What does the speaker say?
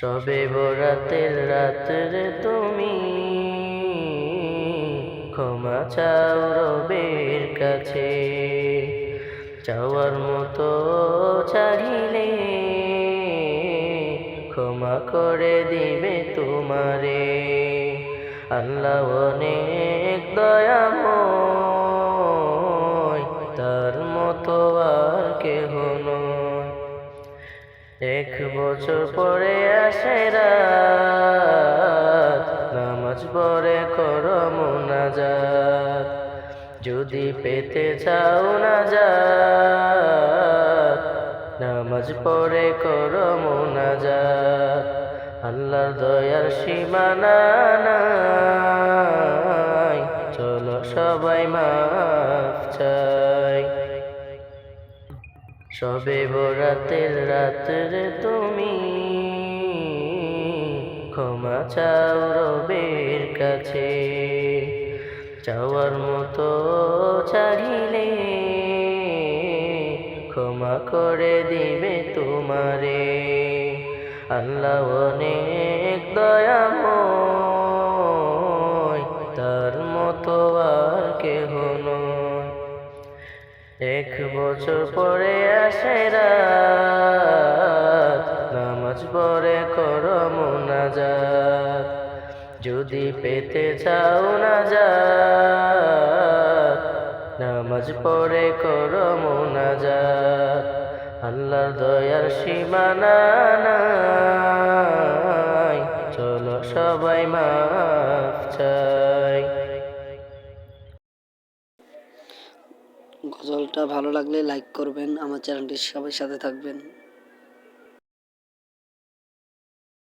সবে বরাতের রাত্রে তুমি ক্ষমা চাও রবের কাছে, চাওয়ার মতো চাহিলে ক্ষমা করে দিবে তোমারে। আল্লাহ অনেক দয়াময়, তার মতো আর কেহ নয়। এক বছর পরে আসে নামাজ পড়ে কর মোনাজাত। যদি পেতে চাও না যা নামাজ পড়ে কর মোনাজাত। আল্লাহর দয়ার সীমানা নাই, চলো সবাই মাফ সবে বরাতের রাত্রে তুমি ক্ষমা চাও রবের কাছে। চাওয়ার মতো চাহিলে ক্ষমা করে দিবে তোমারে। আল্লাহ অনেক দয়াময় এক বছর পরে আসে রাত। নামাজ পড়ে কর মোনাজাত। যদি পেতে চাও না যা। নামাজ পড়ে কর মোনাজাত। আল্লাহর দয়ার সীমানা নাই। চলো সবাই মাফ চাই। গজলটা ভালো লাগলে লাইক করবেন। আমার চ্যানেলটির সবাই সাথে থাকবেন।